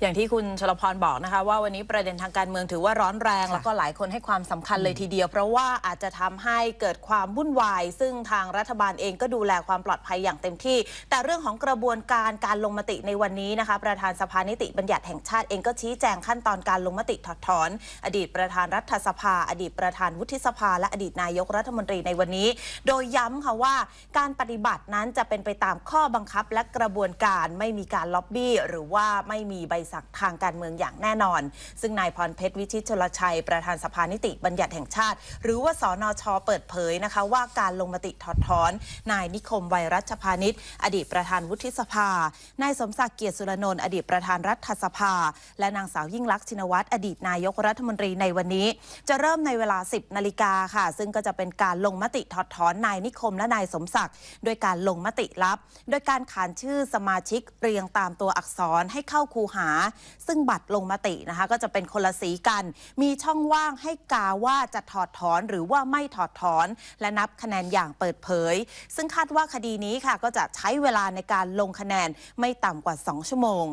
อย่างที่คุณชลพรบอกนะคะ ว่าวันนี้ประเด็นทางการเมืองถือว่าร้อนแรง แล้วก็หลายคนให้ความสำคัญเลยทีเดียว เพราะว่าอาจจะทำให้เกิดความวุ่นวาย ซึ่งทางรัฐบาลเองก็ดูแลความปลอดภัยอย่างเต็มที่ แต่เรื่องของกระบวนการการลงมติในวันนี้นะคะ ประธานสภานิติบัญญัติแห่งชาติเองก็ชี้แจงขั้นตอนการลงมติถอดถอน อดีตประธานรัฐสภา อดีตประธานวุฒิสภา และอดีตนายกรัฐมนตรีในวันนี้ โดยย้ำค่ะว่าการปฏิบัตินั้นจะเป็นไปตามข้อบังคับและกระบวนการไม่มีการล็อบบี้ หรือว่าไม่มีใบสั่งทางการเมืองอย่างแน่นอน ซึ่งนายพรเพชรวิชิตชลชัย ประธานสภานิติบัญญัติแห่งชาติ หรือว่าสนชเปิดเผยนะคะว่าการลงมติถอดถอน นายนิคมไวรัชพานิชอดีตประธานวุฒิสภา นายสมศักดิ์เกียรติสุรนนท์อดีตประธานรัฐสภา และนางสาวยิ่งลักษณ์ชินวัตรอดีตนายกรัฐมนตรีในวันนี้ จะเริ่มในเวลา 10นาฬิกาค่ะ ซึ่งก็จะเป็นการลงมติถอดถอนนายนิคมและนายสมศักดิ์โดยการลงมติลับ โดยการขานชื่อสมาชิกเรียงตามตัวอักษรให้เข้าคูหาซึ่งบัตรลงมตินะคะก็จะเป็นคนละสีกัน มีช่องว่างให้กาว่าจะถอดถอนหรือว่าไม่ถอดถอน และนับคะแนนอย่างเปิดเผย ซึ่งคาดว่าคดีนี้ค่ะก็จะใช้เวลาในการลงคะแนนไม่ต่ำกว่า 2 ชั่วโมง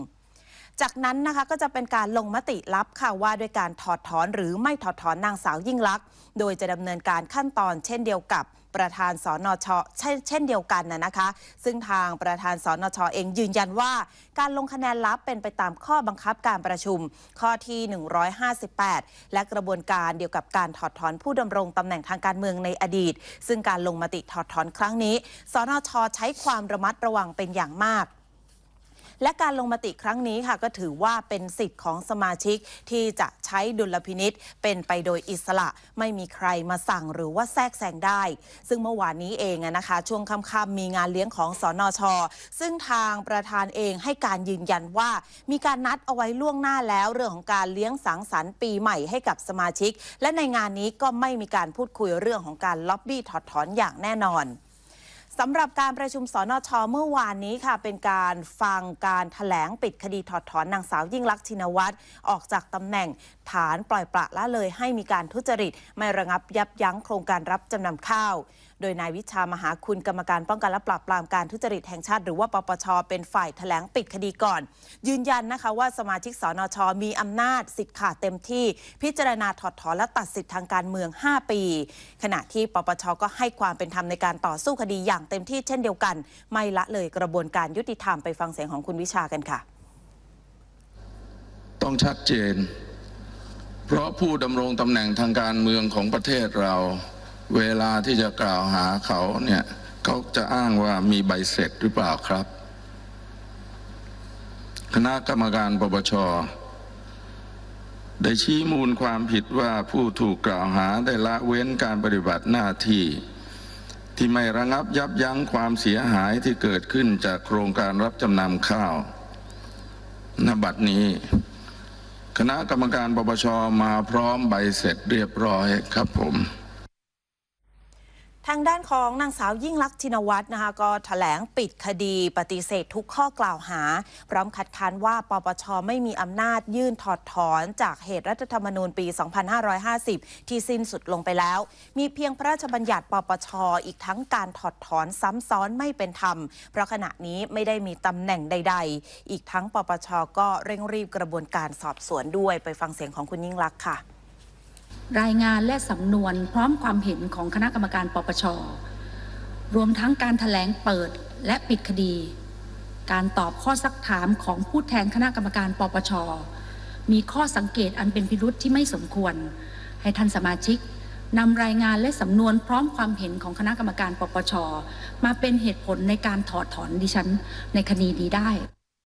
จากนั้นนะคะก็จะเป็นการลงมติลับค่ะว่าด้วยการถอดถอนหรือไม่ถอดถอนนางสาวยิ่งลักษณ์โดยจะดำเนินการขั้นตอนเช่นเดียวกับประธานสนชเช่นเช่นเดียวกันนะนะคะ ซึ่งทางประธานสนชเองยืนยันว่า การลงคะแนนลับเป็นไปตามข้อบังคับการประชุม ข้อที่ 158 และกระบวนการเดียวกับการถอดถอนผู้ดำรงตำแหน่งทางการเมืองในอดีต ซึ่งการลงมติถอดถอนครั้งนี้สนชใช้ความระมัดระวังเป็นอย่างมาก และการลงมติครั้งนี้ค่ะก็ถือว่าเป็นสิทธิ์ของสมาชิกที่จะใช้ดุลพินิษเป็นไปโดยอิสระ ไม่มีใครมาสั่งหรือว่าแทรกแซงได้ ซึ่งเมื่อวานนี้เองนะคะ ช่วงค่ำๆมีงานเลี้ยงของสอนอชอซึ่งทางประธานเองให้การยืนยันว่า มีการนัดเอาไว้ล่วงหน้าแล้วเรื่องของการเลี้ยงสังสรรค์ปีใหม่ให้กับสมาชิก และในงานนี้ก็ไม่มีการพูดคุยเรื่องของการล็อบบี้ถอดถอนอย่างแน่นอน สำหรับการประชุมสนชเมื่อวานนี้ค่ะ เป็นการฟังการถแถลงปิดคดีถอดถอนนางสาวยิ่งลักษณ์ชินวัตรออกจากตำแหน่งฐานปล่อยปละละเลยให้มีการทุจริต ไม่ระงับยับยั้งโครงการรับจำนำข้าว โดยนายวิชามหาคุณกรรมการป้องกันและปราบปรามการทุจริตแห่งชาติ หรือว่าปปช เป็นฝ่ายถแถลงปิดคดีก่อน ยืนยันนะคะว่าสมาชิกสนช มีอำนาจสิทธิ์ขาดเต็มที่ พิจารณาถอดถอนและตัดสิทธิทางการเมือง 5 ปี ขณะที่ปปชก็ให้ความเป็นธรรมในการต่อสู้คดีอย่างเต็มที่เช่นเดียวกัน ไม่ละเลยกระบวนการยุติธรรมไปฟังเสียงของคุณวิชากันค่ะ ต้องชัดเจน เพราะผู้ดำรงตำแหน่งทางการเมืองของประเทศเรา เวลาที่จะกล่าวหาเขาเนี่ยเขาจะอ้างว่ามีใบเสร็จหรือเปล่าครับ คณะกรรมการปปชได้ชี้มูลความผิดว่าผู้ถูกกล่าวหาได้ละเว้นการปฏิบัติหน้าที่ ที่ไม่ระงับยับยั้งความเสียหายที่เกิดขึ้นจากโครงการรับจำนำข้าว ณ บัดนี้ คณะกรรมการปปชมาพร้อมใบเสร็จเรียบร้อยครับผม ทางด้านของนางสาวยิ่งลักษณ์ชินวัตรนะคะก็ถแถลงปิดคดีปฏิเสธทุกข้อกล่าวหา พร้อมคัดค้านว่าปปชไม่มีอำนาจยื่นถอดถอนจากเหตุรัฐธรรมนูญปี 2550 ที่สิ้นสุดลงไปแล้ว มีเพียงพระราชบัญญัติปปชอีกทั้งการถอดถอนซ้ำซ้อนไม่เป็นธรรม เพราะขณะนี้ไม่ได้มีตำแหน่งใด ๆ อีกทั้งปปชก็เร่งรีบกระบวนการสอบสวนด้วยไปฟังเสียงของคุณยิ่งลักษณ์ค่ะ รายงานและสำนวนพร้อมความเห็นของคณะกรรมการปปช รวมทั้งการถแถลงเปิดและปิดคดี การตอบข้อซักถามของผู้แทนคณะกรรมการปปช มีข้อสังเกตอันเป็นพิรุษที่ไม่สมควร ให้ท่านสมาชิกนำรายงานและสำนวนพร้อมความเห็นของคณะกรรมการปปช มาเป็นเหตุผลในการถอดถอนดิฉันในคดีนี้ได้